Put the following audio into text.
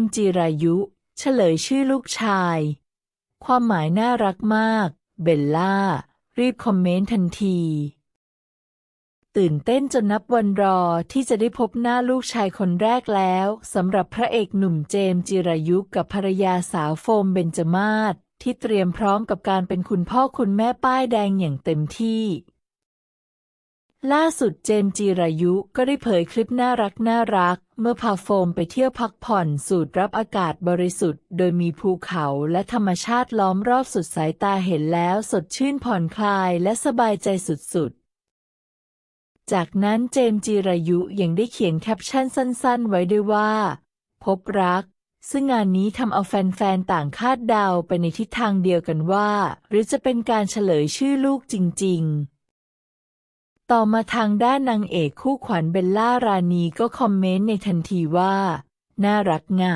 มส์จิรายุ เฉลยชื่อลูกชาย ความหมายน่ารักมาก เบลล่า รีบคอมเมนต์ทันที ตื่นเต้นจนนับวันรอที่จะได้พบหน้าลูกชายคนแรกแล้วสำหรับพระเอกหนุ่มเจมส์จิรายุกับภรรยาสาวโฟมเบญจมาศที่เตรียมพร้อมกับการเป็นคุณพ่อคุณแม่ป้ายแดงอย่างเต็มที่ ล่าสุดเจมส์จีรายุก็ได้เผยคลิปน่ารักน่ารัก เมื่อพาโฟมไปเที่ยวพักผ่อนสูดรับอากาศบริสุทธิ์ โดยมีภูเขาและธรรมชาติล้อมรอบสุดสายตาเห็นแล้วสดชื่นผ่อนคลายและสบายใจสุดๆ จากนั้นเจมส์จีรายุยังได้เขียนแคปชั่นสั้นๆ ไว้ด้วยว่า พบรัก ซึ่งงานนี้ทำเอาแฟนๆต่างคาดเดาไปในทิศทางเดียวกันว่า หรือจะเป็นการเฉลยชื่อลูกจริง ๆ ต่อมาทางด้านนางเอกคู่ขวัญเบลล่ารานีก็คอมเมนต์ในทันทีว่า น่ารักงะ